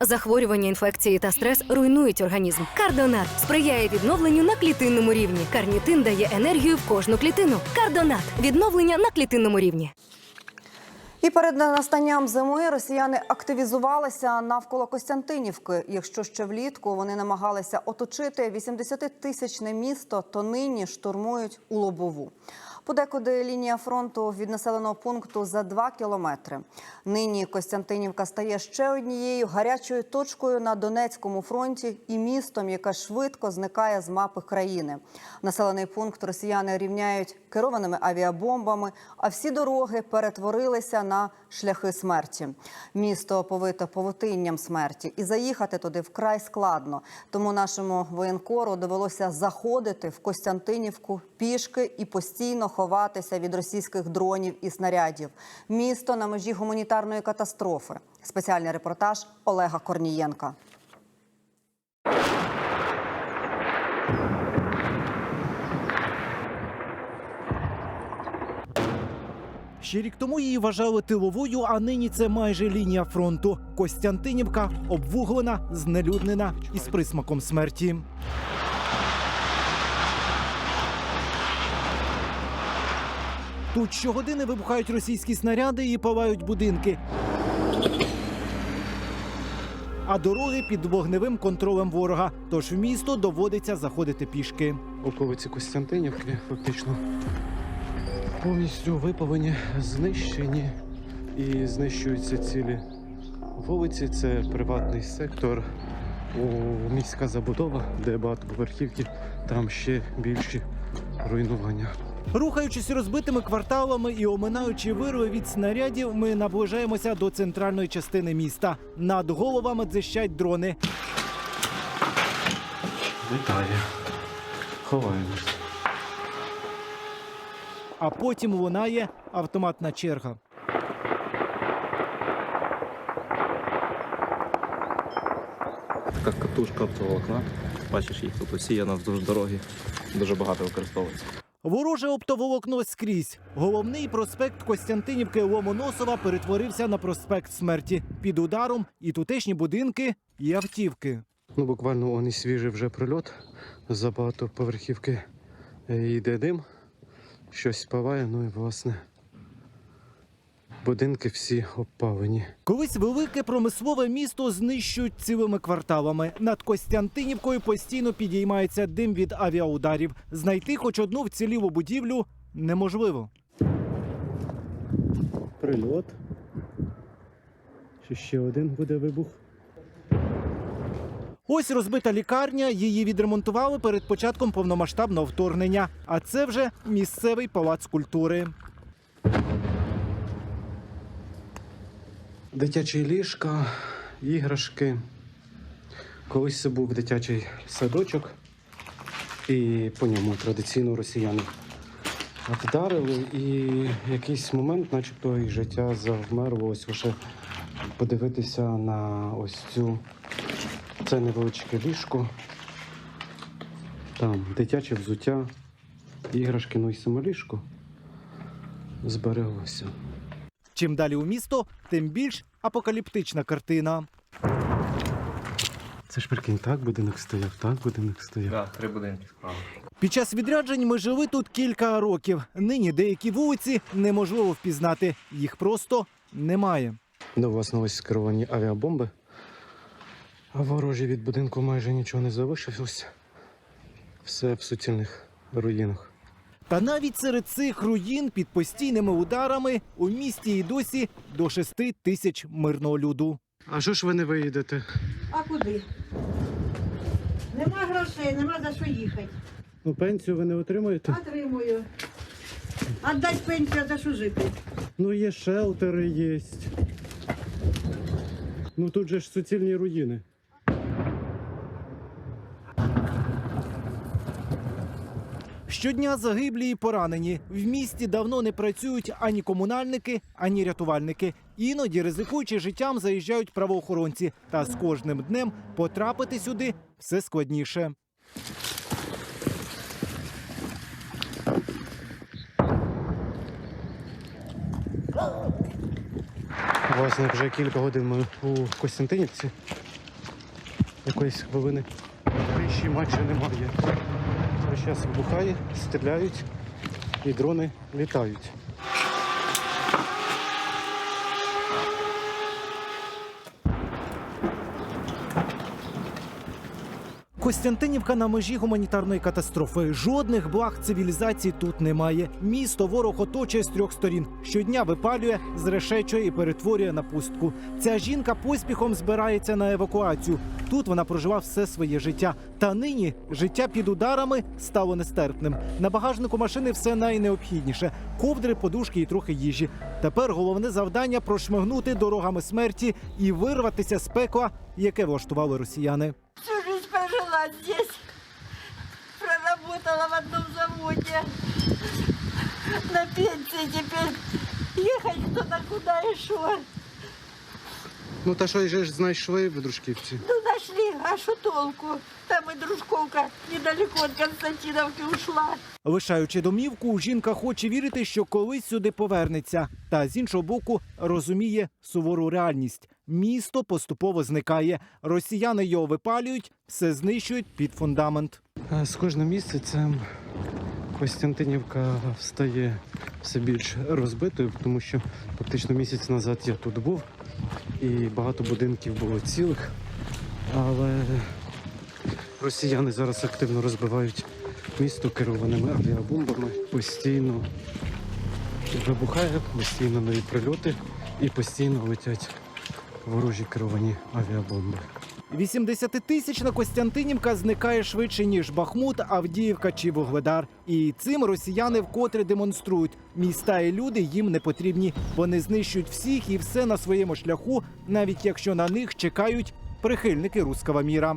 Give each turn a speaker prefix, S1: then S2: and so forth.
S1: Захворювання, інфекції та стрес руйнують організм. Кардонат сприяє відновленню на клітинному рівні. Карнітин дає енергію в кожну клітину. Кардонат відновлення на клітинному рівні.
S2: І перед настанням зими росіяни активізувалися навколо Костянтинівки. Якщо ще влітку вони намагалися оточити 80-тисячне місто, то нині штурмують у лобову. Подекуди лінія фронту від населеного пункту за 2 кілометри. Нині Костянтинівка стає ще однією гарячою точкою на Донецькому фронті і містом, яка швидко зникає з мапи країни. Населений пункт росіяни рівняють керованими авіабомбами, а всі дороги перетворилися на шляхи смерті. Місто повито павутинням смерті, і заїхати туди вкрай складно. Тому нашому воєнкору довелося заходити в Костянтинівку пішки і постійно ховатися від російських дронів і снарядів. Місто на межі гуманітарної катастрофи. Спеціальний репортаж Олега Корнієнка.
S3: Ще рік тому її вважали тиловою, а нині це майже лінія фронту. Костянтинівка обвуглена, знелюднена і з присмаком смерті. Тут щогодини вибухають російські снаряди і палають будинки. А дороги під вогневим контролем ворога. Тож в місто доводиться заходити пішки.
S4: околиці Костянтинівки фактично повністю випалені, знищені і знищуються цілі вулиці. Це приватний сектор, о, міська забудова, де багатоповерхівки, там ще більші руйнування.
S3: Рухаючись розбитими кварталами і оминаючи вирви від снарядів, ми наближаємося до центральної частини міста. Над головами дзищать дрони.
S4: Вітаю. Ховаємось.
S3: А потім лунає автоматна черга.
S5: Така катушка оптоволокна. Бачиш, їх тут усіяно вздовж дороги. Дуже багато використовується.
S3: Вороже оптоволокно скрізь. Головний проспект Костянтинівки Ломоносова перетворився на проспект смерті. Під ударом і тутешні будинки, і автівки.
S4: Ну, буквально он і свіжий вже прильот. За багатоповерхівки е, йде дим, щось спаває, ну і власне. Будинки всі обпалені.
S3: Колись велике промислове місто знищують цілими кварталами. Над Костянтинівкою постійно підіймається дим від авіаударів. Знайти хоч одну вцілілу будівлю неможливо.
S4: Прильот. Чи ще один буде вибух?
S3: Ось розбита лікарня. Її відремонтували перед початком повномасштабного вторгнення. А це вже місцевий палац культури.
S4: Дитячі ліжка, іграшки. Колись це був дитячий садочок, і по ньому традиційно росіяни вдарили. І якийсь момент, начебто, і життя завмерло. Ось лише подивитися на ось цю це невеличке ліжко. Там дитяче взуття, іграшки, ну і саме ліжко збереглося.
S3: Чим далі у місто, тим більш апокаліптична картина.
S4: Це ж прикинь, так будинок стояв, так будинок стояв.
S5: Так, три будинки справа.
S3: Під час відряджень ми жили тут кілька років. Нині деякі вулиці неможливо впізнати. Їх просто немає.
S4: Ну, власне, ось скеровані авіабомби. А ворожі від будинку майже нічого не залишилось. Все в суцільних руїнах.
S3: Та навіть серед цих руїн під постійними ударами у місті і досі до шести тисяч мирного люду.
S4: А що ж ви не виїдете?
S6: А куди? Нема грошей, нема за що їхати.
S4: Ну, пенсію ви не отримуєте?
S6: Отримую. Отдать пенсію, а за що жити?
S4: Ну, є шелтери, є. Ну тут же ж суцільні руїни.
S3: Щодня загиблі і поранені. В місті давно не працюють ані комунальники, ані рятувальники. Іноді, ризикуючи життям, заїжджають правоохоронці. Та з кожним днем потрапити сюди все складніше.
S4: Власне, вже кілька годин ми у Костянтинівці. якоїсь хвилини тиші майже немає. Весь бухає, стріляють і дрони літають.
S3: Костянтинівка на межі гуманітарної катастрофи. Жодних благ цивілізації тут немає. Місто ворог оточує з трьох сторін. Щодня випалює, зрешечує і перетворює на пустку. Ця жінка поспіхом збирається на евакуацію. Тут вона прожила все своє життя. Та нині життя під ударами стало нестерпним. На багажнику машини все найнеобхідніше: ковдри, подушки і трохи їжі. Тепер головне завдання прошмигнути дорогами смерті і вирватися з пекла, яке влаштували росіяни.
S6: Всю здесь. Проработала в одном заводе. На пенсии теперь ехать кто-то куда и шо.
S4: Ну та що ж знайшли в дружківці?
S6: Ну, нашли, а что толку? Там и дружковка недалеко от Константиновки ушла.
S3: Лишаючи домівку, жінка хоче вірити, що колись сюди повернеться. Та з іншого боку розуміє сувору реальність. Місто поступово зникає. Росіяни його випалюють, все знищують під фундамент.
S4: Е, З кожним місяцем Костянтинівка стає все більш розбитою, тому що фактично місяць назад я тут був і багато будинків було цілих. Але росіяни зараз активно розбивають місто керованими авіабомбами. Постійно вибухає, постійно нові прильоти і постійно летять ворожі керовані авіабомби.
S3: 80-тисячна Костянтинівка зникає швидше ніж Бахмут, Авдіївка чи Вугледар. І цим росіяни вкотре демонструють: міста і люди їм не потрібні. Вони знищують всіх і все на своєму шляху, навіть якщо на них чекають прихильники руского міра.